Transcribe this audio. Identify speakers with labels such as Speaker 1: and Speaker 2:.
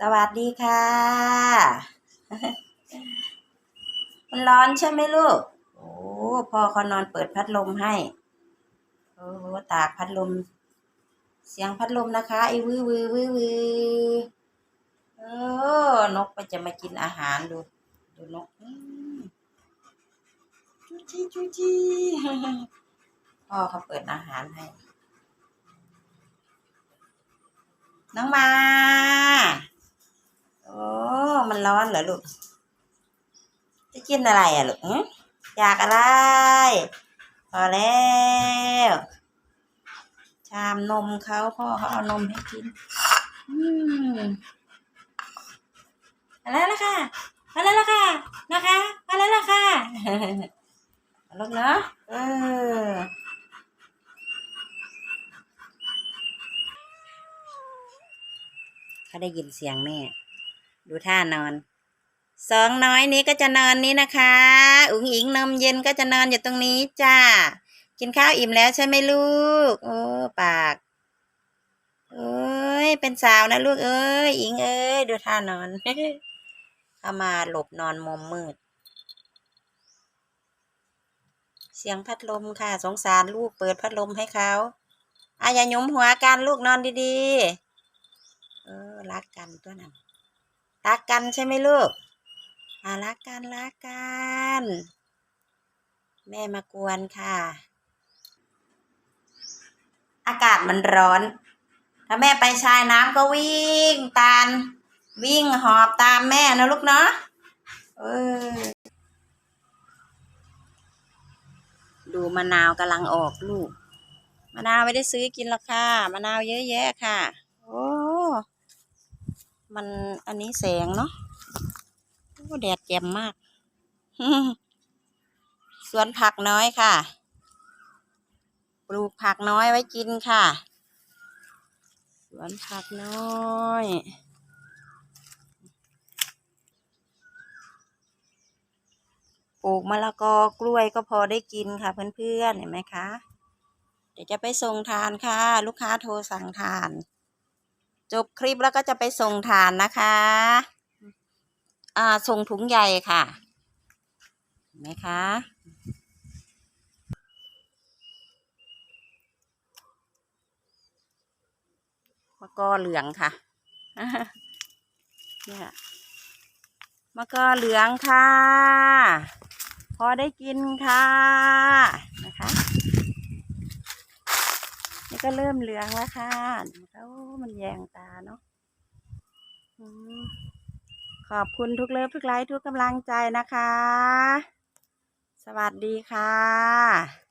Speaker 1: สวัสดีค่ะ มันร้อนใช่ไหมลูก โอ้พ่อเขานอนเปิดพัดลมให้ โอ้ตากพัดลม เสียงพัดลมนะคะไอ้วื้อวื้อวื้อวื้อเออนกมันจะมากินอาหารดู ดูนกจูจี้จูจี้พ่อเขาเปิดอาหารให้ น้องมา ร้อนเหรอลูก จะกินอะไรอะลูกอยากอะไร พอแล้ว ชามนมเขาพ่อเขาเอานมให้กิน อืมมาแล้วล่ะค่ะมาแล้วล่ะค่ะ นะคะมาแล้วล่ะค่ะลูกเนาะเออเขาได้ยินเสียงแม่ ดูท่านอนสองน้อยนี้ก็จะนอนนี้นะคะ อุ๋งอิงนมเย็นก็จะนอนอยู่ตรงนี้จ้า กินข้าวอิ่มแล้วใช่ไหมลูก โอ้ปากเอ้ยเป็นสาวนะลูกเอ้ยอิงเอ้ยดูท่านอนเข้ามาหลบนอนมุมมืด เสียงพัดลมค่ะ สงสารลูกเปิดพัดลมให้เขาอาอย่าหยุมหัวกันลูกนอนดีๆ เออรักกันตัวนั้น รักกันใช่ไหมลูกอ่ารักกันรักกัน แม่มากวนค่ะ อากาศมันร้อน ถ้าแม่ไปชายน้ำก็วิ่งตามวิ่งหอบตามแม่นะลูกเนาะเออดูมะนาวกำลังออกลูกมะนาวไม่ได้ซื้อกินหรอกค่ะมะนาวเยอะแยะค่ะ โอ้ มันอันนี้แสงเนาะแดดแจ่มมาก สวนผักน้อยค่ะ ปลูกผักน้อยไว้กินค่ะ สวนผักน้อยปลูกมะละกอกล้วยก็พอได้กินค่ะ เพื่อนๆเห็นไหมคะ เดี๋ยวจะไปส่งทานค่ะ ลูกค้าโทรสั่งทาน จบคลิปแล้วก็จะไปส่งทานนะคะ อ่า ส่งถุงใหญ่ค่ะเห็นไหมคะมะกอเหลืองค่ะเนี่ยมะกอเหลืองค่ะ พอได้กินค่ะ นะคะ ก็เริ่มเหลืองแล้วค่ะโอ้มันแยงตาเนาะขอบคุณทุกเลิฟทุกไลค์ทุกกำลังใจนะคะ สวัสดีค่ะ